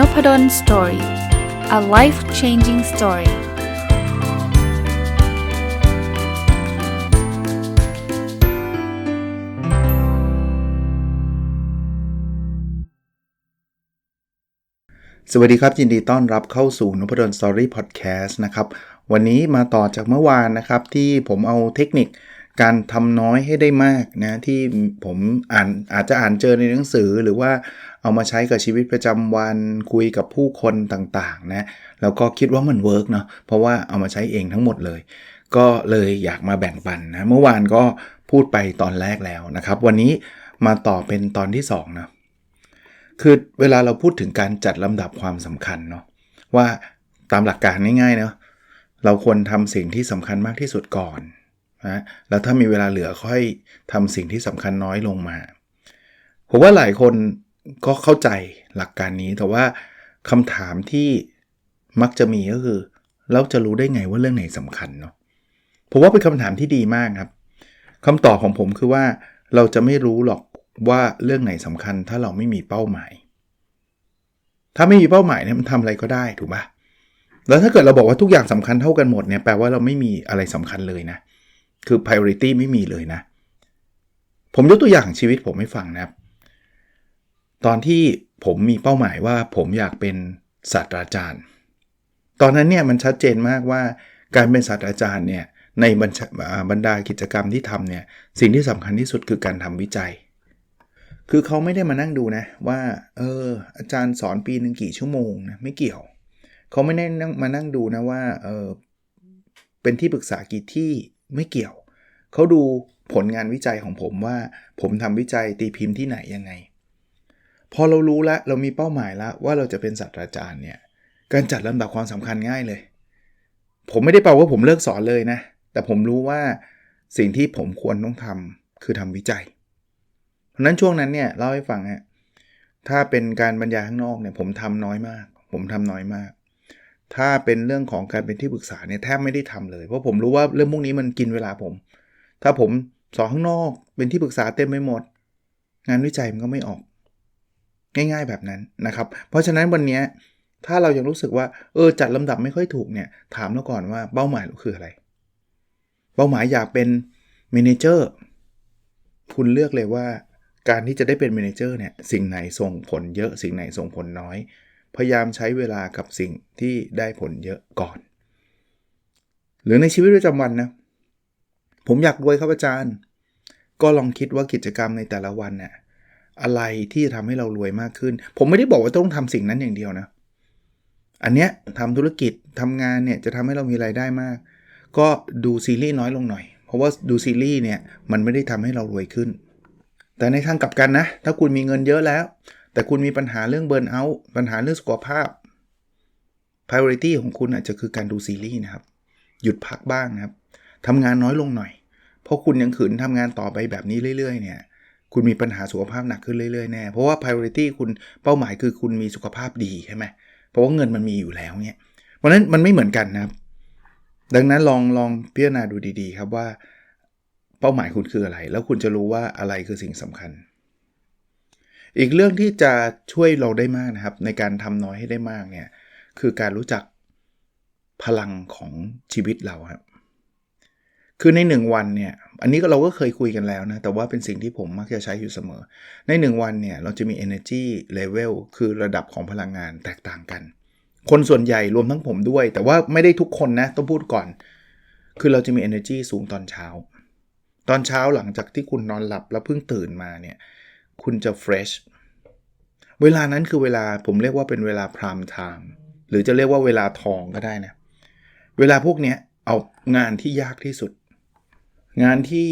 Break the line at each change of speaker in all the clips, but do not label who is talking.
n o p ด d o สตอรี่ a life changing story สวัสดีครับ ยินดีต้อนรับเข้าสู่นพดลสตอรี่พอดแคสต์นะครับ วันนี้มาต่อจากเมื่อวานนะครับ ที่ผมเอาเทคนิคการทำน้อยให้ได้มากนะ ที่ผมอ่านอาจจะอ่านเจอในหนังสือหรือว่า เอามาใช้กับชีวิตประจำวันคุยกับผู้คนต่างๆนะแล้วก็คิดว่ามันเวิร์กเนาะเพราะว่าเอามาใช้เองทั้งหมดเลย ก็เลยอยากมาแบ่งปันนะเมื่อวานก็พูดไปตอนแรกแล้วนะครับ วันนี้มาต่อเป็นตอนที่2นะคือเวลาเราพูดถึงการจัดลำดับความสำคัญเนาะว่าตามหลักการง่ายๆเนาะเราควรทำสิ่งที่สำคัญมากที่สุดก่อนนะแล้วถ้ามีเวลาเหลือค่อยทำสิ่งที่สำคัญน้อยลงมา ผมว่าหลายคน ก็เข้าใจหลักการนี้แต่ว่าคำถามที่มักจะมีก็คือ เราจะรู้ได้ไงว่าเรื่องไหนสำคัญเนาะผมว่าเป็นคำถามที่ดีมากครับคำตอบของผมคือว่าเราจะไม่รู้หรอกว่าเรื่องไหนสำคัญถ้าเราไม่มีเป้าหมาย ถ้าไม่มีเป้าหมายเนี่ยมันทำอะไรก็ได้ถูกปะแล้วถ้าเกิดเราบอกว่าทุกอย่างสำคัญเท่ากันหมดเนี่ยแปลว่าเราไม่มีอะไรสำคัญเลยนะ คือ priority ไม่มีเลยนะ ผมยกตัวอย่างชีวิตผมให้ฟังนะครับ ตอนที่ผมมีเป้าหมายว่าผมอยากเป็นศาสตราจารย์ ตอนนั้นเนี่ยมันชัดเจนมากว่าการเป็นศาสตราจารย์เนี่ยในบรรดากิจกรรมที่ทำเนี่ยสิ่งที่สำคัญที่สุดคือการทำวิจัย คือเขาไม่ได้มานั่งดูนะว่าเอออาจารย์สอนปีหนึ่งกี่ชั่วโมงนะไม่เกี่ยว เขาไม่ได้มานั่งดูนะว่าเออเป็นที่ปรึกษากี่ที่ไม่เกี่ยว เขาดูผลงานวิจัยของผมว่า ผมทำวิจัยตีพิมพ์ที่ไหนยังไง พอเรารู้แล้วเรามีเป้าหมายแล้วว่าเราจะเป็นศาสตราจารย์เนี่ยการจัดลำดับความสำคัญง่ายเลย ผมไม่ได้แปลว่าผมเลิกสอนเลยนะ แต่ผมรู้ว่าสิ่งที่ผมควรต้องทำคือทำวิจัย เพราะนั้นช่วงนั้นเนี่ยเล่าให้ฟังฮะถ้าเป็นการบรรยายข้างนอกเนี่ยผมทำน้อยมาก ผมทำน้อยมาก ถ้าเป็นเรื่องของการเป็นที่ปรึกษาเนี่ยแทบไม่ได้ทำเลย เพราะผมรู้ว่าเรื่องพวกนี้มันกินเวลาผม ถ้าผมสอนข้างนอกเป็นที่ปรึกษาเต็มไปหมด งานวิจัยมันก็ไม่ออก ง่าย ๆ แบบนั้นนะครับ เพราะฉะนั้นวันนี้ถ้าเรายังรู้สึกว่าเออจัดลำดับไม่ค่อยถูกเนี่ยถามเราก่อนว่าเป้าหมายเราคืออะไร เป้าหมายอยากเป็นเมนเจอร์คุณเลือกเลยว่าการที่จะได้เป็นเมนเจอร์เนี่ยสิ่งไหนส่งผลเยอะสิ่งไหนส่งผลน้อย พยายามใช้เวลากับสิ่งที่ได้ผลเยอะก่อน หรือในชีวิตประจำวันนะผมอยากรวยครับอาจารย์ ก็ลองคิดว่ากิจกรรมในแต่ละวันเนี่ย อะไรที่จะทำให้เรารวยมากขึ้น ผมไม่ได้บอกว่าต้องทำสิ่งนั้นอย่างเดียวนะ อันเนี้ยทำธุรกิจทำงานเนี่ยจะทำให้เรามีไรายได้มาก ก็ดูซีรีส์น้อยลงหน่อย เพราะว่าดูซีรีส์เนี่ยมันไม่ได้ทำให้เรารวยขึ้น แต่ในทางกลับกันนะ ถ้าคุณมีเงินเยอะแล้ว แต่คุณมีปัญหาเรื่องเบิร์นเอาท์ปัญหาเรื่องสุขภาพ priority ของคุณอาจจะคือการดูซีรีส์นะครับ หยุดพักบ้างนะครับทำงานน้อยลงหน่อย เพราะคุณยังขืนทำงานต่อไปแบบนี้เรื่อย ๆ เนี่ย คุณมีปัญหาสุขภาพหนักขึ้นเรื่อยๆแน่เพราะว่า priority คุณเป้าหมายคือคุณมีสุขภาพดีใช่ไหมเพราะว่าเงินมันมีอยู่แล้วเนี่ยเพราะนั้นมันไม่เหมือนกันนะครับ ดังนั้นลองลองพิจารณาดูดีๆ ครับว่าเป้าหมายคุณคืออะไร แล้วคุณจะรู้ว่าอะไรคือสิ่งสำคัญ อีกเรื่องที่จะช่วยเราได้มากนะครับ ในการทำน้อยให้ได้มากเนี่ยคือการรู้จักพลังของชีวิตเราครับ คือใน 1 วันเนี่ย อันนี้ก็เราก็เคยคุยกันแล้วนะ แต่ว่าเป็นสิ่งที่ผมมักจะใช้อยู่เสมอ ใน 1 วันเนี่ย เราจะมี energy level คือระดับของพลังงานแตกต่างกัน คนส่วนใหญ่รวมทั้งผมด้วย แต่ว่าไม่ได้ทุกคนนะ ต้องพูดก่อน คือเราจะมี energy สูงตอนเช้า ตอนเช้าหลังจากที่คุณนอนหลับแล้วเพิ่งตื่นมาเนี่ย คุณจะ fresh เวลานั้นคือเวลาผมเรียกว่าเป็นเวลา prime time หรือจะเรียกว่าเวลาทองก็ได้นะ เวลาพวกนี้เอางานที่ยากที่สุด งานที่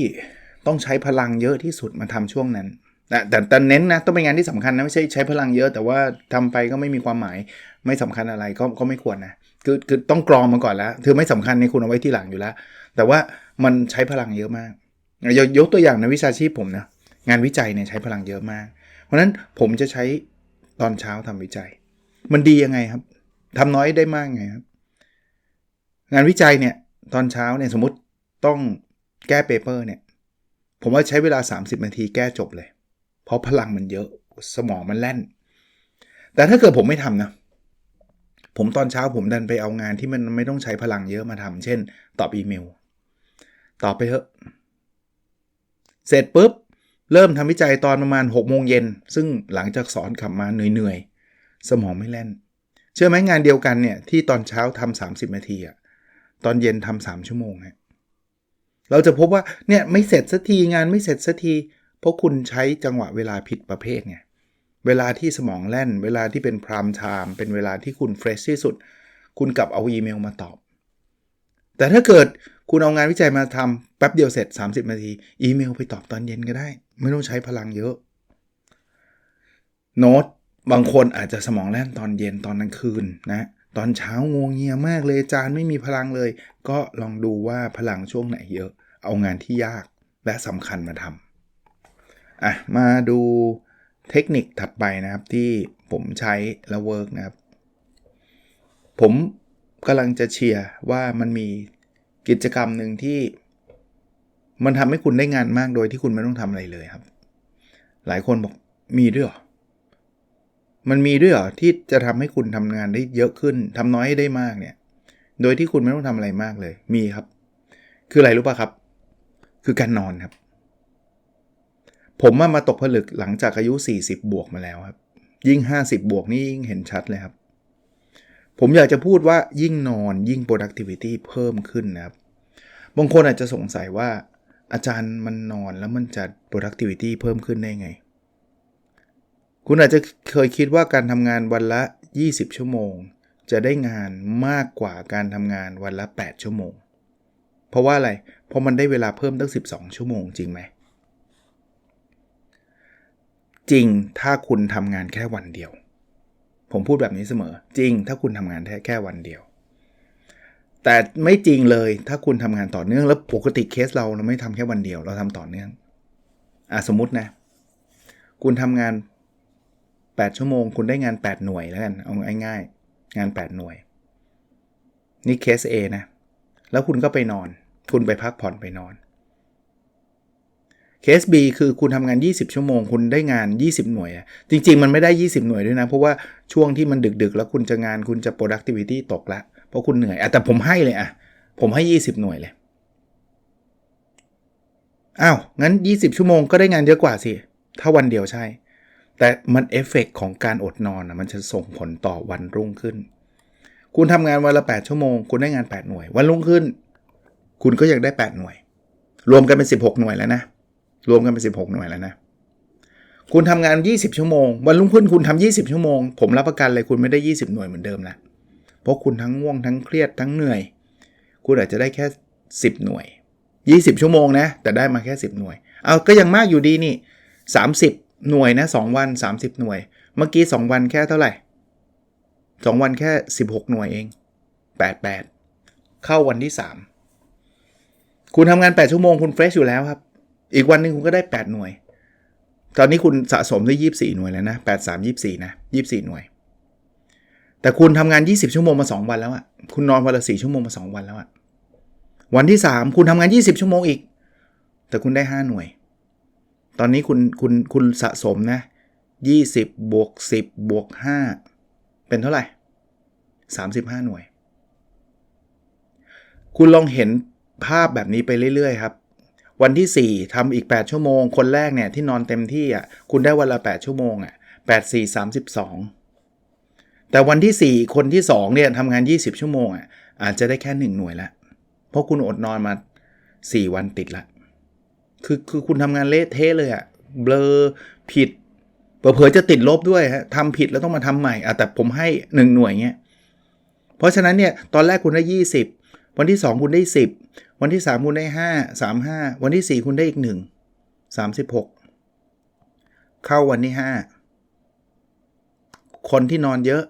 ต้องใช้พลังเยอะที่สุดมาทำช่วงนั้นแต่แต่เน้นนะต้องเป็นงานที่สำคัญนะไม่ใช่ใช้พลังเยอะ แต่ว่าทำไปก็ไม่มีความหมายไม่สำคัญอะไรก็ก็ไม่ควรนะคือคือต้องกรองมาก่อนแล้วคือไม่สำคัญในคุณเอาไว้ที่หลังอยู่แล้ว แต่ว่ามันใช้พลังเยอะมากยกตัวอย่างในวิชาชีพผมนะงานวิจัยเนี่ยใช้พลังเยอะมาก เพราะนั้นผมจะใช้ตอนเช้าทำวิจัย มันดียังไงครับทำน้อยได้มากไงครับ งานวิจัยเนี่ยตอนเช้าเนี่ยสมมติต้อง แก้เปเปอร์เนี่ย ผมว่าใช้เวลา 30 นาทีแก้จบเลย เพราะพลังมันเยอะสมองมันแล่น แต่ถ้าเกิดผมไม่ทำนะ ผมตอนเช้าผมดันไปเอางานที่มันไม่ต้องใช้พลังเยอะมาทำเช่น ตอบอีเมล ตอบไปเถอะ เสร็จปุ๊บ เริ่มทำวิจัยตอนประมาณ6โมงเย็น ซึ่งหลังจากสอนขับมาเหนื่อยๆ สมองไม่แล่น เชื่อไหมงานเดียวกันเนี่ยที่ตอนเช้าทำ30 นาทีอะตอนเย็นทำสามชั่วโมงฮะ เราจะพบว่าเนี่ยไม่เสร็จสักทีงานไม่เสร็จสักที เพราะคุณใช้จังหวะเวลาผิดประเภทไงเวลาที่สมองแล่น เวลาที่เป็นพรามไทม์เป็นเวลาที่คุณเฟรชที่สุด คุณกลับเอาอีเมลมาตอบ แต่ถ้าเกิดคุณเอางานวิจัยมาทำแป๊บเดียวเสร็จ 30 นาที อีเมลไปตอบตอนเย็นก็ได้ ไม่ต้องใช้พลังเยอะ โน้ตบางคนอาจจะสมองแล่นตอนเย็นตอนกลางคืนนะ ตอนเช้างวงเงียมากเลยจานไม่มีพลังเลย ก็ลองดูว่าพลังช่วงไหนเยอะ เอางานที่ยากและสำคัญมาทำอะมาดูเทคนิคถัดไปนะครับที่ผมใช้แล้วเวิร์กนะครับ ผมกำลังจะเชียร์ว่ามันมีกิจกรรมหนึ่งที่มันทำให้คุณได้งานมากโดยที่คุณไม่ต้องทำอะไรเลยครับ หลายคนบอกมีด้วยหรอ มันมีด้วยเหรอที่จะทำให้คุณทำงานได้เยอะขึ้นทำน้อยให้ได้มากเนี่ย โดยที่คุณไม่ต้องทำอะไรมากเลย มีครับ คืออะไรรู้ป่ะครับ คือการนอนครับ ผมมามาตกผลึกหลังจากอายุ 40 บวกมาแล้วครับ ยิ่ง 50 บวกนี่ยิ่งเห็นชัดเลยครับ ผมอยากจะพูดว่ายิ่งนอนยิ่ง productivity เพิ่มขึ้นนะครับ บางคนอาจจะสงสัยว่าอาจารย์มันนอนแล้วมันจะ productivity เพิ่มขึ้นได้ไง คุณอาจจะเคยคิดว่าการทำงานวันละ 20 ชั่วโมง จะได้งานมากกว่าการทำงานวันละ 8 ชั่วโมง เพราะว่าอะไร เพราะมันได้เวลาเพิ่มตั้ง 12 ชั่วโมงจริงไหม จริงถ้าคุณทำงานแค่วันเดียว ผมพูดแบบนี้เสมอ จริงถ้าคุณทำงานแค่แค่วันเดียว แต่ไม่จริงเลยถ้าคุณทำงานต่อเนื่องแล้วปกติเคสเราเราไม่ทำแค่วันเดียว เราทำต่อเนื่องอะสมมตินะ คุณทำงาน 8 ชั่วโมง คุณได้งาน 8 หน่วยแล้วกัน เอาง่ายๆ งาน 8 หน่วย นี่เคส A นะ แล้วคุณก็ไปนอน คุณไปพักผ่อนไปนอน เคส B คือคุณทำงาน 20 ชั่วโมง คุณได้งาน 20 หน่วยอะจริง ๆ มันไม่ได้ 20 หน่วยด้วยนะ เพราะว่าช่วงที่มันดึกๆ แล้วคุณจะงานคุณจะ productivity ตกละ เพราะคุณเหนื่อยอะแต่ผมให้เลยอะผมให้ 20 หน่วยเลยอ้าว งั้น 20 ชั่วโมงก็ได้งานเยอะกว่าสิ ถ้าวันเดียวใช่ แต่มันเอฟเฟกของการอดนอนนะมันจะส่งผลต่อวันรุ่งขึ้น คุณทำงานวันละ 8 ชั่วโมง คุณได้งาน 8 หน่วย วันรุ่งขึ้น คุณก็ยังได้ 8 หน่วย รวมกันเป็น 16 หน่วยแล้วนะ รวมกันเป็น 16 หน่วยแล้วนะ คุณทำงาน 20 ชั่วโมง วันรุ่งขึ้นคุณทำ20 ชั่วโมง ผมรับประกันเลยคุณไม่ได้ 20 หน่วยเหมือนเดิมละเพราะคุณทั้งง่วงทั้งเครียดทั้งเหนื่อย คุณอาจจะได้แค่ 10 หน่วย 20 ชั่วโมงนะ แต่ได้มาแค่ 10 หน่วย เอาก็ยังมากอยู่ดีนี่ 30 หน่วยนะ2วัน 30 หน่วย เมื่อกี้ 2 วันแค่เท่าไหร่ 2 วันแค่ 16 หน่วยเอง 88 เข้าวันที่ 3 คุณทำงาน 8 ชั่วโมงคุณเฟรชอยู่แล้วครับ อีกวันหนึ่งคุณก็ได้ 8 หน่วย ตอนนี้คุณสะสมได้ 24 หน่วยแล้วนะ 83 24 นะ 24 หน่วย แต่คุณทำงาน 20 ชั่วโมงมา 2 วันแล้วอะคุณนอนวันละ 4 ชั่วโมงมา 2 วันแล้วอะวันที่ 3 คุณทำงาน 20 ชั่วโมงอีก แต่คุณได้ 5 หน่วย ตอนนี้คุณคุณคุณสะสมนะ 20บวก10บวก5เป็นเท่าไหร่ 35 หน่วย คุณลองเห็นภาพแบบนี้ไปเรื่อย ๆ ครับ วันที่ 4ทำอีก 8 ชั่วโมง คนแรกเนี่ยที่นอนเต็มที่อะคุณได้วันละ 8 ชั่วโมงอะ8 4 32 แต่วันที่ 4 คนที่2เนี่ยทำงาน 20 ชั่วโมงอะอาจจะได้แค่ 1 หน่วยละเพราะคุณอดนอนมา 4 วันติดละ คือคือคุณทำงานเละเทะเลยอะเบลอผิดเผลอจะติดลบด้วยฮะทำผิดแล้วต้องมาทำใหม่อะแต่ผมให้1หน่วยเงี้ยเพราะฉะนั้นเนี่ยตอนแรกคุณได้ 20 วันที่ 2 คุณได้ 10 วันที่ 3 คุณได้ 5 35 วันที่ 4 คุณได้อีก 1 36 เข้าวันที่ 5 คนที่นอนเยอะ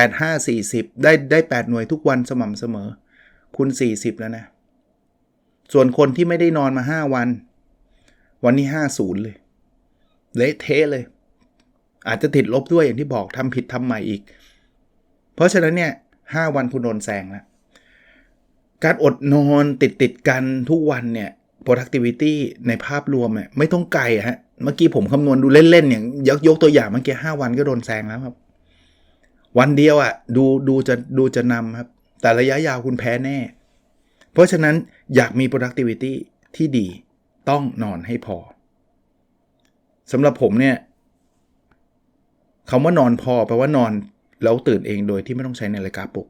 8 5 40 ได้ได้ 8 หน่วยทุกวันสม่ำเสมอ คุณ 40 แล้วนะ ส่วนคนที่ไม่ได้นอนมา 5 วัน วันนี้50เลย เละเทะเลย อาจจะติดลบด้วยอย่างที่บอกทำผิดทำใหม่อีก เพราะฉะนั้นเนี่ย5วันคุณโดนแซงแล้วการอดนอนติดติดกันทุกวันเนี่ย productivity ในภาพรวมเนี่ยไม่ต้องไกลฮะ เมื่อกี้ผมคำนวณดูเล่นๆอย่างยกยกตัวอย่างเมื่อกี้ห้าวันก็โดนแซงแล้วครับ วันเดียวอะ่ะดูดูจะดูจะนำครับ แต่ระยะยาวคุณแพ้แน่ เพราะฉะนั้นอยากมี productivity ที่ดีต้องนอนให้พอสำหรับผมเนี่ยคำว่านอนพอแปลว่านอนแล้วตื่นเองโดยที่ไม่ต้องใช้นาฬิกาปลุก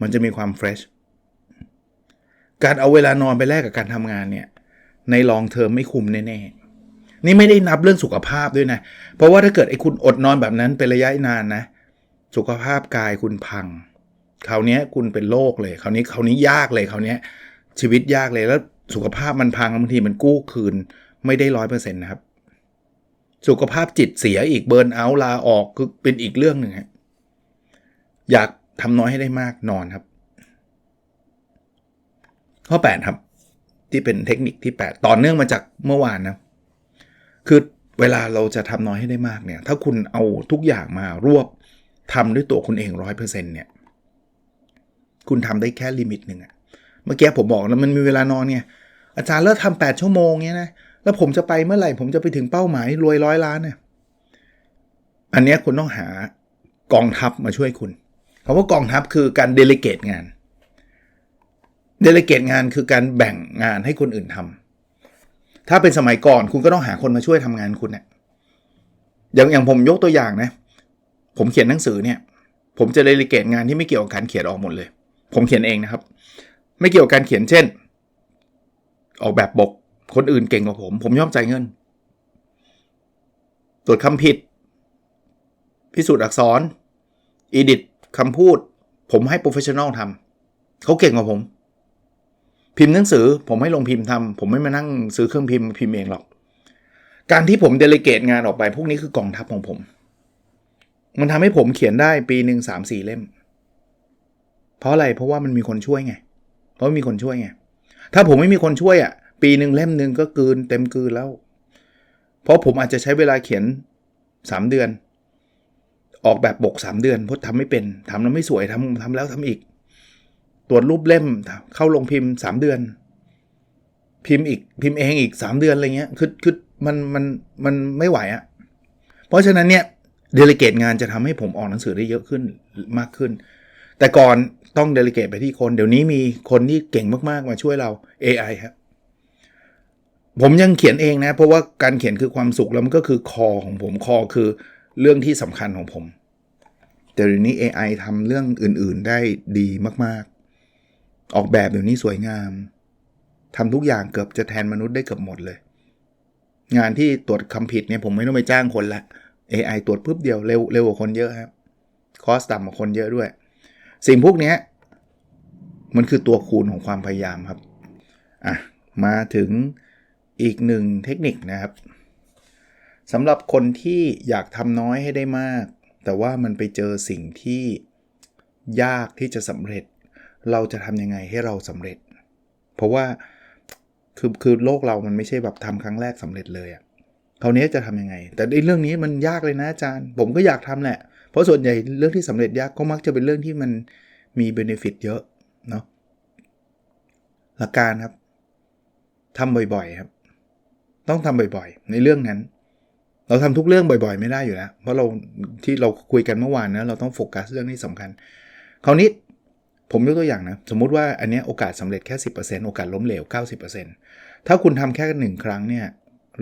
มันจะมีความเฟรชการเอาเวลานอนไปแลกกับการทำงานเนี่ยในลองเทอมไม่คุ้มแน่ๆ นี่ไม่ได้นับเรื่องสุขภาพด้วยนะ เพราะว่าถ้าเกิดไอ้คุณอดนอนแบบนั้นเป็นระยะนานนะ สุขภาพกายคุณพัง คราวนี้คุณเป็นโรคเลยคราวนี้คราวนี้ยากเลยคราวนี้ชีวิตยากเลยแล้วสุขภาพมันพังบางทีมันกู้คืนไม่ได้ร้อยเปอร์เซ็นต์นะครับ สุขภาพจิตเสียอีกเบิร์นเอาลาออกคือเป็นอีกเรื่องหนึ่งครับอยากทำน้อยให้ได้มากนอนครับ ข้อ 8 ครับ ที่เป็นเทคนิคที่ 8 ต่อเนื่องมาจากเมื่อวานนะคือเวลาเราจะทำน้อยให้ได้มากเนี่ย ถ้าคุณเอาทุกอย่างมารวบทำด้วยตัวคุณเองร้อยเปอร์เซ็นต์เนี่ย คุณทำได้แค่ลิมิตหนึ่งอะเมื่อกี้ผมบอกแล้วมันมีเวลานอนไงอาจารย์เลิกทำแปดชั่วโมงเนี้ยนะแล้วผมจะไปเมื่อไหร่ ผมจะไปถึงเป้าหมายรวยร้อยล้านเนี่ยอันนี้คุณต้องหากองทัพมาช่วยคุณคำว่ากองทัพคือการเดลิเกตงาน เดลิเกตงานคือการแบ่งงานให้คนอื่นทำถ้าเป็นสมัยก่อนคุณก็ต้องหาคนมาช่วยทำงานคุณเนะี่ยอย่างอย่างผมยกตัวอย่างนะ ผมเขียนหนังสือเนี่ย ผมจะเดลิเกตงานที่ไม่เกี่ยวกับการเขียนออกหมดเลย ผมเขียนเองนะครับ ไม่เกี่ยวกับการเขียนเช่น ออกแบบบกคนอื่นเก่งกว่าผม ผมยอมจ่ายเงิน ตรวจคำผิด พิสูจน์อักษรอีดิทคำพูด ผมให้โปรเฟชชั่นอลทำเขาเก่งกว่าผม พิมพ์หนังสือ ผมให้ลงพิมพ์ทำผมไม่มานั่งซื้อเครื่องพิมพ์พิมพ์เองหรอก การที่ผมเดลิเกตงานออกไป พวกนี้คือกองทัพของผม มันทำให้ผมเขียนได้ปีหนึ่งสามสี่เล่ม เพราะอะไรเพราะว่ามันมีคนช่วยไง เพราะมีคนช่วยไง ถ้าผมไม่มีคนช่วยอะ่ะ ปีหนึ่งเล่มหนึ่งก็กืนเต็มกืนแล้ว เพราะผมอาจจะใช้เวลาเขียน 3 เดือน ออกแบบบก3 เดือนเพราะทำไม่เป็นทำแล้วไม่สวยทำทำแล้วทำอีก ตรวจรูปเล่มเข้าลงพิมพ์ 3 เดือน พิมพ์อีกพิมพ์เองอีก 3 เดือนอะไรเงี้ยคือคือมันมันมันไม่ไหวอะ่ะ เพราะฉะนั้นเนี่ยเดลิเกตงานจะทำให้ผมออกหนังสือได้เยอะขึ้นมากขึ้น แต่ก่อน ต้องเดลิเกตไปที่คน เดี๋ยวนี้มีคนที่เก่งมากๆมาช่วยเรา AI ครับผมยังเขียนเองนะ เพราะว่าการเขียนคือความสุขแล้วมันก็คือคอของผมคอคือเรื่องที่สำคัญของผม แต่เดี๋ยวนี้ AI ทำเรื่องอื่นๆได้ดีมากๆ ออกแบบเดี๋ยวนี้สวยงามทำทุกอย่างเกือบจะแทนมนุษย์ได้เกือบหมดเลย งานที่ตรวจคำผิดเนี่ยผมไม่ต้องไปจ้างคนละ AI ตรวจปุ๊บเดียวเร็วเร็วกว่าคนเยอะครับ คอสต่ำกว่าคนเยอะด้วย สิ่งพวกนี้มันคือตัวคูณของความพยายามครับอะมาถึงอีกหนึ่งเทคนิคนะครับสำหรับคนที่อยากทำน้อยให้ได้มาก แต่ว่ามันไปเจอสิ่งที่ยากที่จะสำเร็จ เราจะทำยังไงให้เราสำเร็จ เพราะว่าคือคือโลกเรามันไม่ใช่แบบทำครั้งแรกสำเร็จเลยอะคราวนี้จะทำยังไง แต่ในเรื่องนี้มันยากเลยนะอาจารย์ ผมก็อยากทำแหละ เพราะส่วนใหญ่เรื่องที่สำเร็จยากก็มักจะเป็นเรื่องที่มันมีเบนฟิตเยอะเนาะหลักการครับทำบ่อยๆครับ ต้องทำบ่อยๆ ในเรื่องนั้น เราทำทุกเรื่องบ่อย ๆ ไม่ได้อยู่แล้ว เพราะเราที่เราคุยกันเมื่อวานนะเราต้องโฟกัสเรื่องนี้สำคัญ คราวนี้ผมยกตัวอย่างนะ สมมุติว่าอันนี้โอกาสสาเร็จแค่ 10%โอกาสล้มเหลว 90%ถ้าคุณทำแค่หนึ่งครั้งเนี่ย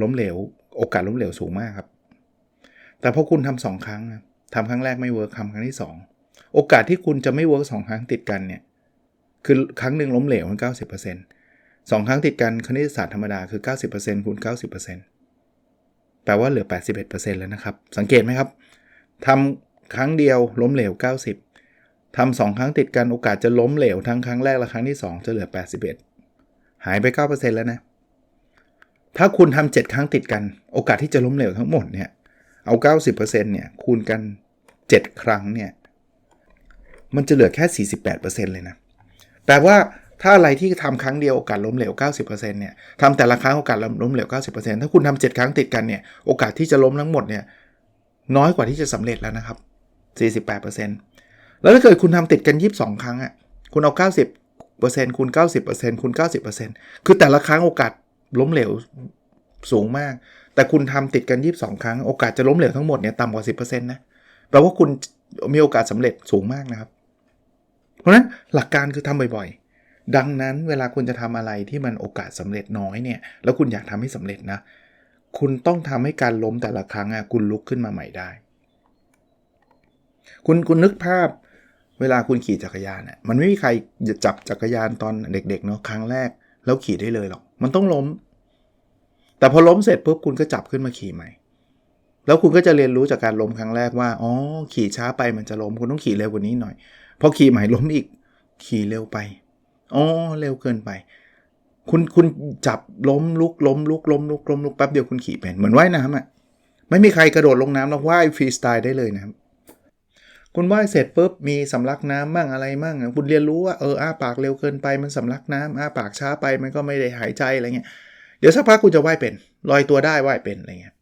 ล้มเหลว โอกาสล้มเหลวสูงมากครับ แต่พอคุณทำสองครั้งนะ ทำครั้งแรกไม่เวิร์คทำครั้งที่ 2 โอกาสที่คุณจะไม่เวิร์กสองครั้งติดกันเนี่ยคือครั้งหนึ่งล้มเหลวมัน90%สองครั้งติดกันคณิตศาสตร์ธรรมดาคือ 90%คูณ90%แปลว่าเหลือ 81%แล้วนะครับ สังเกตไหมครับทำครั้งเดียวล้มเหลว 90ทำสองครั้งติดกันโอกาสจะล้มเหลวทั้งครั้งแรกและครั้งที่ 2 จะเหลือ 81 หายไป 9%แล้วนะ ถ้าคุณทำ7ครั้งติดกัน โอกาสที่จะล้มเหลวทั้งหมดเนี่ยเอา 90%เนี่ยคูณกัน 7 ครั้งเนี่ย มันจะเหลือแค่ 48%เลยนะ แปลว่าถ้าอะไรที่ทำครั้งเดียวโอกาสล้มเหลว 90%เนี่ยทำแต่ละครั้งโอกาสล้มเหลว 90%ถ้าคุณทำ7ครั้งติดกันเนี่ย โอกาสที่จะล้มทั้งหมดเนี่ย น้อยกว่าที่จะสำเร็จแล้วนะครับ 48%แล้วถ้าเกิดคุณทำติดกัน 22 ครั้งอะ คุณเอา 90%คูณ90%คูณ90%คือแต่ละครั้งโอกาสล้มเหลวสูงมาก แต่คุณทำติดกัน 22 ครั้ง โอกาสจะล้มเหลวทั้งหมดเนี่ยต่ำกว่า 10%นะ แปลว่าคุณมีโอกาสสำเร็จสูงมากนะครับ เพราะฉะนั้นหลักการคือทำบ่อยๆ ดังนั้นเวลาคุณจะทำอะไรที่มันโอกาสสำเร็จน้อยเนี่ย แล้วคุณอยากทำให้สำเร็จนะ คุณต้องทำให้การล้มแต่ละครั้งอะคุณลุกขึ้นมาใหม่ได้ คุณคุณนึกภาพเวลาคุณขี่จักรยานน่ะมันไม่มีใครจะจับจักรยานตอนเด็กๆเนาะครั้งแรก แล้วขี่ได้เลยหรอก มันต้องล้ม แต่พอล้มเสร็จปุ๊บคุณก็จับขึ้นมาขี่ใหม่ แล้วคุณก็จะเรียนรู้จากการล้มครั้งแรกว่า อ๋อ ขี่ช้าไปมันจะล้ม คุณต้องขี่เร็วกว่านี้หน่อย พอขี่ใหม่ล้มอีก ขี่เร็วไป อ๋อ เร็วเกินไป คุณคุณจับล้มลุกล้มลุกล้มลุกล้มลุกแป๊บเดียวคุณขี่เป็น เหมือนว่ายน้ำอะ่ะ ไม่มีใครกระโดดลงน้ำแล้วว่ายฟรีสไตล์ได้เลยนะครับ คุณว่ายเสร็จปุ๊บมีสำลักน้ำบ้างอะไรบ้างคุณเรียนรู้ว่าเอออ้าปากเร็วเกินไปมันสำลักน้ำอ้าปากช้าไปมันก็ไม่ได้หายใจอะไรเงี้ย เดี๋ยวสักพักคุณจะว่ายเป็น ลอยตัวได้ว่ายเป็นอะไรเงี้ย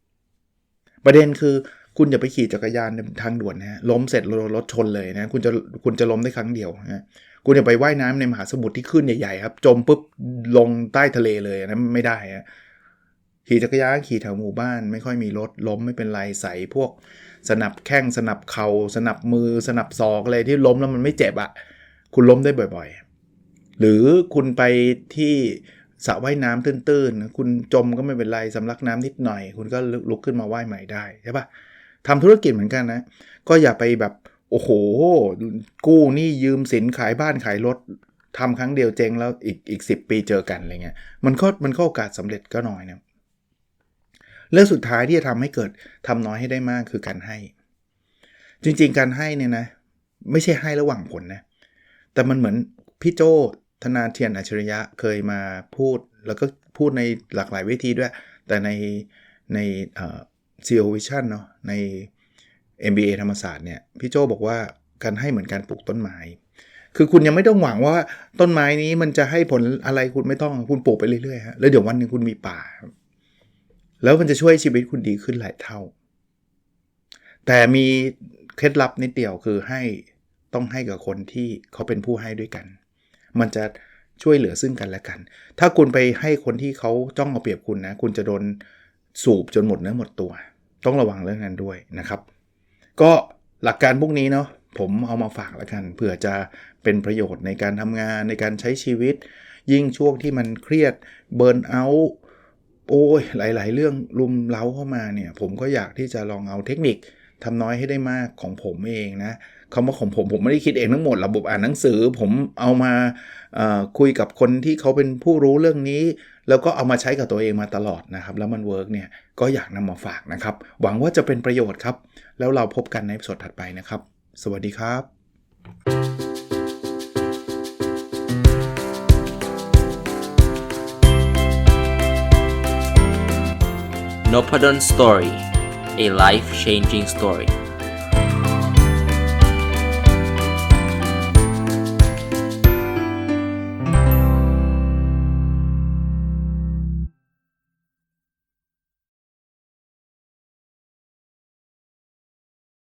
ประเด็นคือคุณอย่าไปขี่จักรยานทางด่วนนะฮะล้มเสร็จรถชนเลยนะคุณจะคุณจะล้มได้ครั้งเดียวนะคุณอย่าไปว่ายน้ำในมหาสมุทรที่ขึ้นใหญ่ๆครับ จมปุ๊บลงใต้ทะเลเลยนะไม่ได้ฮะขี่จักรยานขี่แถวหมู่บ้าน ไม่ค่อยมีรถล้มไม่เป็นไรใส่พวก สนับแข้งสนับเขา่าสนับมือสนับศอกอะไรที่ล้มแล้วมันไม่เจ็บอะ่ะ คุณล้มได้บ่อยๆ หรือคุณไปที่ สระว่ายน้ำตื้นๆ คุณจมก็ไม่เป็นไรสำลักน้ำนิดหน่อย คุณก็ลุกขึ้นมาว่ายใหม่ได้ใช่ปะทำธุรกิจเหมือนกันนะ ก็อย่าไปแบบโอ้โห กู้หนี้ยืมสินขายบ้านขายรถทำครั้งเดียวเจ๊งแล้วอีกอีกสิปีเจอกันอะไรเงี้ยมันก็มันก็โอกาสสำเร็จก็น้อยนะเรื่องสุดท้ายที่จะทำให้เกิดทำน้อยให้ได้มากคือการให้ จริงๆการให้เนี่ยนะ ไม่ใช่ให้ระหว่างผลนะ แต่มันเหมือนพี่โจ ธนาเทียนอัจฉริยะเคยมาพูด แล้วก็พูดในหลากหลายเวิธีด้วย แต่ในในเอ่อ CEO Vision เนาะใน MBA ธรรมศาสตร์เนี่ยพี่โจบอกว่าการให้เหมือนการปลูกต้นไม้ คือคุณยังไม่ต้องหวังว่าต้นไม้นี้มันจะให้ผลอะไรคุณไม่ต้องคุณปลูกไปเรื่อยๆฮะแล้วเดี๋ยววันหนึ่งคุณมีป่า แล้วมันจะช่วยชีวิตคุณดีขึ้นหลายเท่า แต่มีเคล็ดลับนิดเดียวคือให้ต้องให้กับคนที่เขาเป็นผู้ให้ด้วยกัน มันจะช่วยเหลือซึ่งกันและกัน ถ้าคุณไปให้คนที่เขาจ้องเอาเปรียบคุณนะ คุณจะโดนสูบจนหมดเนื้อหมดตัว ต้องระวังเรื่องนั้นด้วยนะครับ ก็หลักการพวกนี้เนาะผมเอามาฝากแล้วกันเผื่อจะเป็นประโยชน์ในการทำงานในการใช้ชีวิต ยิ่งช่วงที่มันเครียดเบิร์นเอาโอ้ยหลาย ๆ เรื่องลุมเล้าเข้ามาเนี่ย ผมก็อยากที่จะลองเอาเทคนิคทำน้อยให้ได้มากของผมเองนะ คำว่าของผมผมไม่ได้คิดเองทั้งหมดระบบอ่านหนังสือ ผมเอามาคุยกับคนที่เขาเป็นผู้รู้เรื่องนี้ แล้วก็เอามาใช้กับตัวเองมาตลอดนะครับ แล้วมันเวิร์กเนี่ยก็อยากนำมาฝากนะครับ หวังว่าจะเป็นประโยชน์ครับ แล้วเราพบกันในสดถัดไปนะครับ สวัสดีครับ
n o p a d o n Story a life changing story